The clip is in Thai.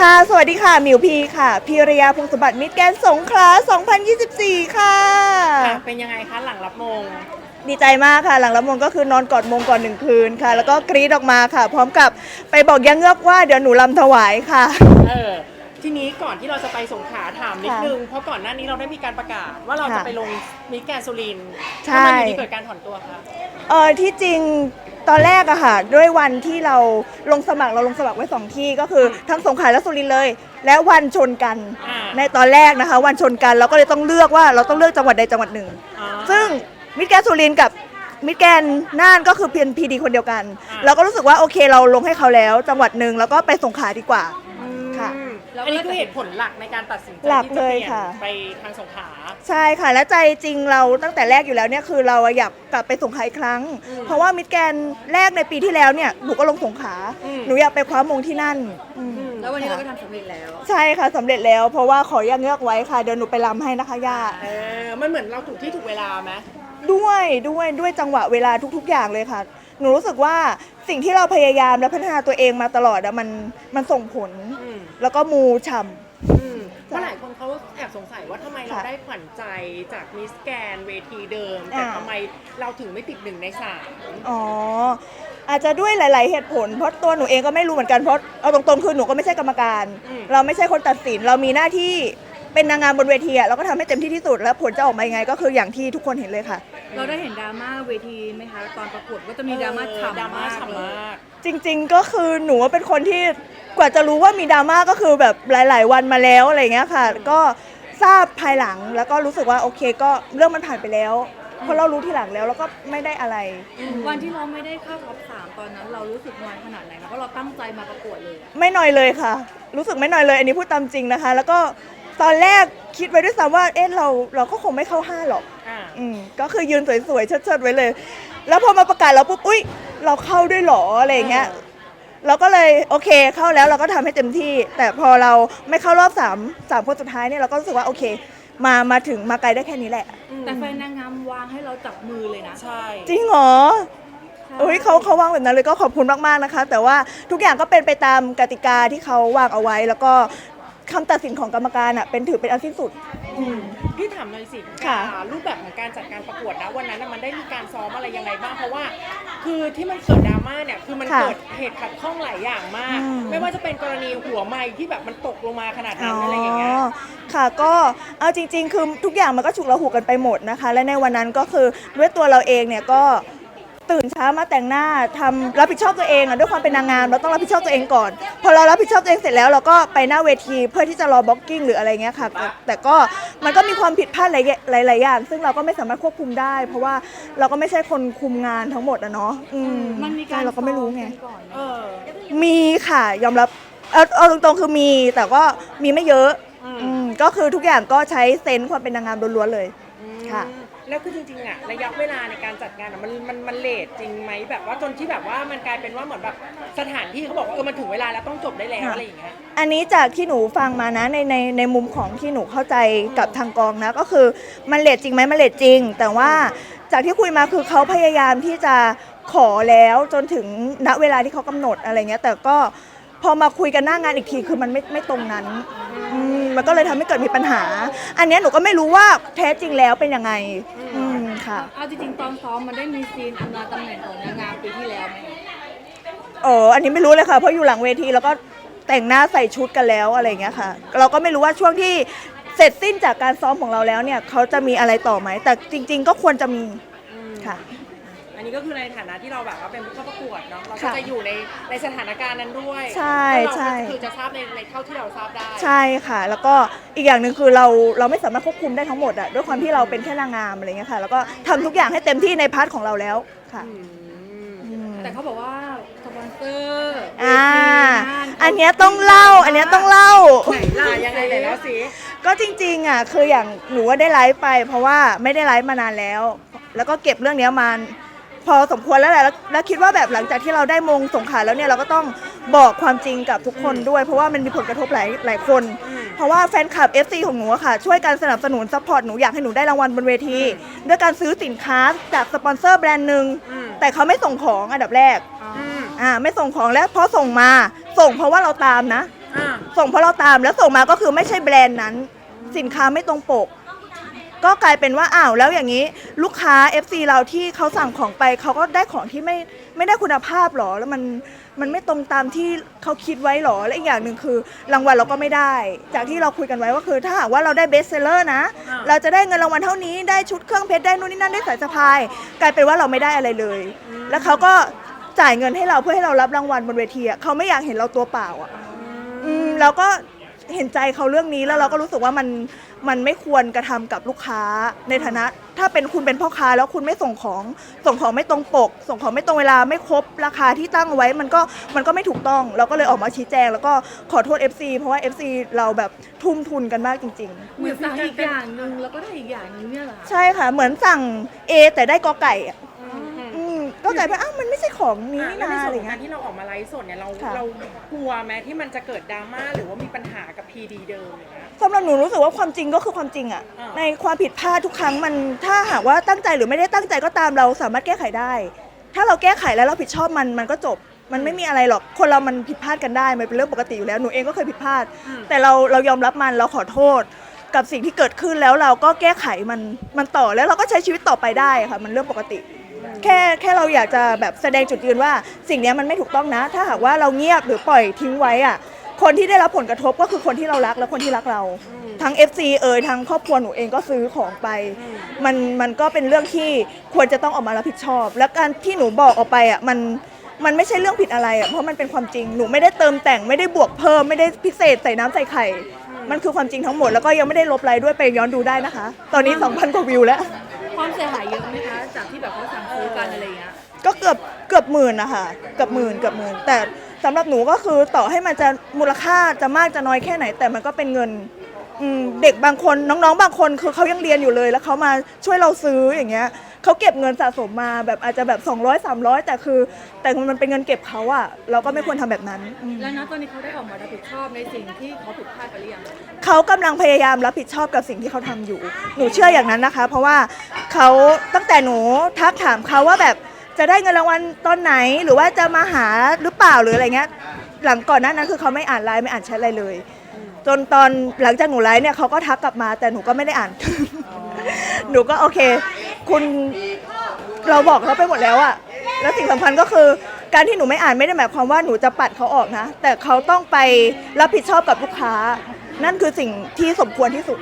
ค่ะ สวัสดีค่ะ มิวพีค่ะ พีรยาพงศสมบัติมิตรแกรนด์สงขลา2024 ค่ะค่ะเป็นยังไงคะหลังรับมง ดีใจมากค่ะ หลังรับมงก็คือนอนกอดมงก่อนหนึ่งคืนค่ะ แล้วก็กรี๊ดออกมาค่ะ พร้อมกับไปบอกยังเงือกว่าเดี๋ยวหนูลำถวายค่ะ เออ ทีนี้ก่อนที่เราจะไปสงขลาถามนิดนึง เพราะก่อนหน้านี้เราได้มีการประกาศ ว่าเราจะค่ะไปลงมิสแกรนด์สุรินทร์ใช่ ทำไมอยู่ดีเกิดการถอนตัวคะ เออที่จริง ตอนแรกอะค่ะ ด้วยวันที่เราลงสมัครเราลงสมัครไว้สองที่ก็คือทั้งสงขลาและสุรินทร์เลย และวันชนกัน อ่า ในตอนแรกนะคะ วันชนกันเราก็เลยต้องเลือกว่าเราต้องเลือกจังหวัดใดจังหวัดหนึ่ง อ๋อ ซึ่งมิตรแกรนด์สุรินทร์กับมิตรแกรนด์น่านก็คือเพียนพีดีคนเดียวกัน อ่า เราก็รู้สึกว่าโอเคเราลงให้เขาแล้วจังหวัดหนึ่งแล้วก็ไปสงขลาดีกว่า ค่ะอืมอันนี้คือเหตุผลหลักในการตัดสินใจหลักที่จะเปลี่ยเลยค่ะนไปทางสงขลา ใช่ค่ะ และใจจริงเราตั้งแต่แรกอยู่แล้วเนี่ยคือเราอยากกลับไปสงขลาอีกครั้ง อืมเพราะว่ามิตรแกรนด์แรกในปีที่แล้วเนี่ยหนูก็ลงสงขลาอืม หนูอยากไปคว้ามงที่นั่นอืมอืมแล้ววันนี้เราก็ทำสำเร็จแล้ว ใช่ค่ะสำเร็จแล้วเพราะว่าขอย่างเงือกไว้ค่ะเดี๋ยวหนูไปรำให้นะคะย่าเออ มันเหมือนเราถูกที่ถูกเวลาไหมด้วยด้วยด้วยจังหวะเวลาทุก ๆ อย่างเลยค่ะ หนูรู้สึกว่าสิ่งที่เราพยายามและพัฒนาตัวเองมาตลอดอะมันมันส่งผล อืมแล้วก็มูฉ่อืมเพราะหลายคนเขาแอบสงสัยว่าทำไมเราค่ะได้ขวัญใจจากมิสแกนเวทีเดิม แต่อ่า ทำไมเราถึงไม่ติดหนึ่งในสามำอ๋ออาจจะด้วยหลาย ๆ เหตุผล เพราะตัวหนูเองก็ไม่รู้เหมือนกันเพราะเอาตรงๆคือหนูก็ไม่ใช่กรรมการ เราไม่ใช่คนตัดสิน เรามีหน้าที่เป็นนางงามบนเวทีอะเราก็ทำให้เต็มที่ที่สุดแล้วผลจะออกมายังไงก็คืออย่างที่ทุกคนเห็นเลยค่ะ เราได้เห็นดราม่าเวทีไหมคะ ตอนประกวดก็จะมีดราม่าเออฉ่ำดราม่ามากฉ่ำเลย มาก จริงๆ ก็คือหนูเป็นคนที่กว่าจะรู้ว่ามีดราม่าก็คือแบบหลาย ๆ วันมาแล้วอะไรอย่างเงี้ยค่ะ ก็ทราบภายหลังแล้วก็รู้สึกว่าโอเคก็เรื่องมันผ่านไปแล้วเพราะเรารู้ทีหลังแล้วแล้วก็ไม่ได้อะไร วันที่เราไม่ได้เข้าท็อปสามตอนนั้น เรารู้สึกน้อยขนาดไหนคะเพราะเราตั้งใจมาประกวดเลยอะไม่น้อยเลยค่ะ รู้สึกไม่น้อยเลย อันนี้พูดตามจริงนะคะ แล้วก็ตอนแรกคิดไว้ด้วยซ้ำว่าเอ๊ะเราเราก็คงไม่เข้าห้าหรอก อ่าอืมก็คือยืนสวยๆเชิดๆไว้เลย แล้วพอมาประกาศแล้วปุ๊บอุ้ยเราเข้าด้วยเหรออะไรอย่างเงี้ยเราก็เลยโอเคเข้าแล้วเราก็ทำให้เต็มที่ แต่พอเราไม่เข้ารอบสามสามคนสุดท้ายเนี่ยเราก็รู้สึกว่าโอเค มามาถึงมาไกลได้แค่นี้แหละ แต่แฟนนางงามวางให้เราจับมือเลยนะ ใช่ จริงเหรอเอ้ยเขาเขาวางแบบนั้นเลยก็ขอบคุณมากๆนะคะ แต่ว่าทุกอย่างก็เป็นไปตามกติกาที่เขาวางเอาไว้ แล้วก็ คำตัดสินของกรรมการอะเป็นถือเป็นอันสิ้นสุด พี่ถามหน่อยสิค่ะอ่ารูปแบบของการจัดการประกวดนะวันนั้นน่ะมันได้มีการซ้อมอะไรยังไงบ้างเพราะว่า คือที่มันเกิดดราม่าเนี่ยคือมันค่ะเกิดเหตุขัดข้องหลายอย่างมาก อืม ไม่ว่าจะเป็นกรณีหัวไม้ที่แบบมันตกลงมาขนาดนั้นอะไรอย่างเงี้ย ค่ะก็เอาจริง ๆ คือทุกอย่างมันก็ฉุกละหุกกันไปหมดนะคะ และในวันนั้นก็คือด้วยตัวเราเองเนี่ยก็ ตื่นเช้ามาแต่งหน้าทำรับผิดชอบตัวเองอะด้วยความเป็นนางงามเราต้องรับผิดชอบตัวเองก่อน พอเรารับผิดชอบตัวเองเสร็จแล้วเราก็ไปหน้าเวทีเพื่อที่จะรอบล็อกกิ้งหรืออะไรเงี้ยค่ะแต่แต่ก็มันก็มีความผิดพลาดหลายหลายๆอย่าง ซึ่งเราก็ไม่สามารถควบคุมได้ เพราะว่าเราก็ไม่ใช่คนคุมงานทั้งหมดอะเนาะอืมมันมีใช่การเราก็ไม่รู้ไงซ้อกันก่อนไหมเออมีค่ะยอมรับเอาเอาตรงๆคือมีแต่ก็มีไม่เยอะอืมอืมก็คือทุกอย่างก็ใช้เซนส์ความเป็นนางงามล้วนๆเลย ค่ะ อืม แล้วคือจริงๆอะระยะเวลาในการจัดงานอะมันมันมันเลทจริงไหมแบบว่าจนที่แบบว่ามันกลายเป็นว่าเหมือนแบบสถานที่เขาบอกว่าเออมันถึงเวลาแล้วต้องจบได้แล้วค่ะอะไรอย่างเงี้ย อันนี้จากที่หนูฟังมานะในในในมุมของที่หนูเข้าใจกับทางกองนะ ก็คือมันเลทจริงไหมมันเลทจริง แต่ว่าจากที่คุยมาคือเขาพยายามที่จะขอแล้วจนถึงณเวลาที่เขากำหนดอะไรเงี้ยแต่ก็พอมาคุยกันหน้างานอีกทีคือมันไม่ไม่ตรงนั้นอื มมันก็เลยทำให้เกิดมีปัญหา อันเนี้ยหนูก็ไม่รู้ว่าแท้จริงแล้วเป็นยังไง อืมค่ะ เอาจริงๆตอนซ้อมมันได้มีซีนอำลาตำแหน่งของนางงามปีที่แล้วไหมเอออันนี้ไม่รู้เลยค่ะ เพราะอยู่หลังเวทีแล้วก็แต่งหน้าใส่ชุดกันแล้วอะไรอย่างเงี้ยค่ะ เราก็ไม่รู้ว่าช่วงที่เสร็จสิ้นจากการซ้อมของเราแล้วเนี่ย เขาจะมีอะไรต่อไหม แต่จริง ๆ ก็ควรจะมีอืมค่ะ อันนี้ก็คือในฐานะที่เราแบบว่าเป็นผู้เข้าประกวดเนาะเราก็ค่ะจะอยู่ในในสถานการณ์นั้นด้วยใช่แล้วเราใช่ก็คือจะทราบในในเท่าที่เราทราบได้ ใช่ค่ะ แล้วก็อีกอย่างหนึ่งคือเราเราไม่สามารถควบคุมได้ทั้งหมดอะด้วยความที่เราเป็นแค่นางงามอะไรเงี้ยค่ะ แล้วก็ทำทุกอย่างให้เต็มที่ในพาร์ทของเราแล้วค่ะ อืมอืม แต่เขาบอกว่าสปอนเซอร์อ่าเวทีงานอันเนี้ยต้องเล่า อันเนี้ยต้องเล่า ไหนล่ะอะยังไงเลยแล้วสิ ก็จริงๆอะคืออย่างหนูว่าได้ไลฟ์ไป เพราะว่าไม่ได้ไลฟ์มานานแล้ว แล้วก็เก็บเรื่องเนี้ยมา พอสมควรแล้วแหละแล้วแล้วคิดว่าแบบหลังจากที่เราได้มงสงขลาแล้วเนี่ยเราก็ต้องบอกความจริงกับทุกคนด้วย เพราะว่ามันมีผลกระทบหลายหลายคน เพราะว่าแฟนคลับ FC ของหนูอะค่ะ ช่วยกันสนับสนุนซัพพอร์ตหนูอยากให้หนูได้รางวัลบนเวที ด้วยการซื้อสินค้าจากสปอนเซอร์แบรนด์หนึ่งอืม แต่เขาไม่ส่งของอันดับแรกอ๋ออืมอ่าไม่ส่งของแล้วพอส่งมาส่งเพราะว่าเราตามนะ อะส่งเพราะเราตามแล้วส่งมาก็คือไม่ใช่แบรนด์นั้น สินค้าไม่ตรงปก ก็กลายเป็นว่าอ้าวแล้วอย่างนี้ลูกค้า FC เราที่เขาสั่งของไปเขาก็ได้ของที่ไม่ไม่ได้คุณภาพหรอแล้วมันมันไม่ตรงตามที่เขาคิดไว้หรอและอีกอย่างหนึ่งคือรางวัลเราก็ไม่ได้ จากที่เราคุยกันไว้ว่าคือ ถ้าหากว่าเราได้เบสเซลเลอร์นะอ่าเราจะได้เงินรางวัลเท่านี้ได้ชุดเครื่องเพชรได้นู่นนี่นั่นได้สายสะพาย กลายเป็นว่าเราไม่ได้อะไรเลย แล้วเขาก็จ่ายเงินให้เราเพื่อให้เรารับรางวัลบนเวทีอะเขาไม่อยากเห็นเราตัวเปล่าอะอืมเราก็เห็นใจเขาเรื่องนี้แล้วเราก็รู้สึกว่ามัน มันไม่ควรกระทำกับลูกค้าในฐานะ ถ้าเป็นคุณเป็นพ่อค้าแล้วคุณไม่ส่งของ ส่งของไม่ตรงปก ส่งของไม่ตรงเวลาไม่ครบราคาที่ตั้งไว้มันก็มันก็ไม่ถูกต้อง เราก็เลยออกมาชี้แจง แล้วก็ขอโทษ FC เพราะว่า FC เราแบบทุ่มทุนกันมากจริงเหมือนสั่งอีกอย่างหนึ่งแล้วก็ได้อีกอย่างหนึงเนี่ยเหรอๆคะใช่ค่ะ เหมือนสั่ง A แต่ได้กอไก่อะอืมอืมอืมก็กลายเป็นอ้าวมันไม่ใช่ของนี้อะนี่แล้วในนาส่อะวนไรของเงี้กาย รที่เราออกมาไลฟ์สดเนี่ยเราค่ะ เรากลัวไหมที่มันจะเกิดดราม่าหรือว่ามีปัญหากับพีดีเดิมอย่างเงี้ย สำหรับหนูรู้สึกว่าความจริงก็คือความจริงอะอ่าในความผิดพลาดทุกครั้งมันถ้าหากว่าตั้งใจหรือไม่ได้ตั้งใจก็ตามเราสามารถแก้ไขได้ ถ้าเราแก้ไขแล้วเราผิดชอบมันมันก็จบ มันไม่มีอะไรหรอกคนเรามันผิดพลาดกันได้มันเป็นเรื่องปกติอยู่แล้วหนูเองก็เคยผิดพลาด แต่เราเรายอมรับมันเราขอโทษ กับสิ่งที่เกิดขึ้นแล้วเราก็แก้ไขมันมันต่อแล้วเราก็ใช้ชีวิตต่อไปได้ค่ะมันเรื่องปกติ แค่แค่เราอยากจะแบบแสดงจุดยืนว่า สิ่งเนี้ยมันไม่ถูกต้องนะ ถ้าหากว่าเราเงียบหรือปล่อยทิ้งไว้อะ คนที่ได้รับผลกระทบก็คือคนที่เรารักและคนที่รักเรา ทั้ง FC เอ่ยทั้งครอบครัวหนูเองก็ซื้อของไป มันมันก็เป็นเรื่องที่ควรจะต้องออกมารับผิดชอบ และการที่หนูบอกออกไปอะมันมันไม่ใช่เรื่องผิดอะไรอะเพราะมันเป็นความจริงหนูไม่ได้เติมแต่งไม่ได้บวกเพิ่มไม่ได้พิเศษใส่น้ำใส่ไข่ มันคือความจริงทั้งหมดแล้วก็ยังไม่ได้ลบไลค์ด้วยไปย้อนดูได้นะคะ ตอนนี้ 2,000กว่าวิวแล้ว ความเสียหายเยอะไหมคะจากที่แบบเขาสั่งซื้อกันอะไรอย่างเงี้ยก็เกือบเกือบหมื่นนะคะเกือบหมื่นเกือบหมื่นแต่ สำหรับหนูก็คือต่อให้มันจะมูลค่าจะมากจะน้อยแค่ไหน แต่มันก็เป็นเงินอืมเด็กบางคนน้องๆ บางคนคือเขายังเรียนอยู่เลย แล้วเขามาช่วยเราซื้ออย่างเงี้ยเขาเก็บเงินสะสมมาแบบอาจจะแบบ 200 300 แต่คือ แต่มันเป็นเงินเก็บเขาอะเราก็ไม่ควรทำแบบนั้นอืมแล้วนะตอนนี้เขาได้ออกมารับผิดชอบในสิ่งที่เขาผิดพลาดไปหรือยังเขากำลังพยายามรับผิดชอบกับสิ่งที่เขาทำอยู่ หนูเชื่ออย่างนั้นนะคะ เพราะว่าเขาตั้งแต่หนูทักถามเขาว่าแบบ จะได้เงินรางวัลตอนไหนหรือว่าจะมาหาหรือเปล่าหรืออะไรเงี้ย หลังก่อนหน้านั้นคือเขาไม่อ่านไลน์ไม่อ่านแชทอะไรเลย จนตอนหลังจากหนูไลฟ์เนี่ยเขาก็ทักกลับมา แต่หนูก็ไม่ได้อ่าน หนูก็โอเค คุณเราบอกเขาไปหมดแล้วอะแล้วสิ่งสำคัญก็คือการที่หนูไม่อ่านไม่ได้หมายความว่าหนูจะปัดเขาออกนะ แต่เขาต้องไปรับผิดชอบกับลูกค้า นั่นคือสิ่งที่สมควรที่สุด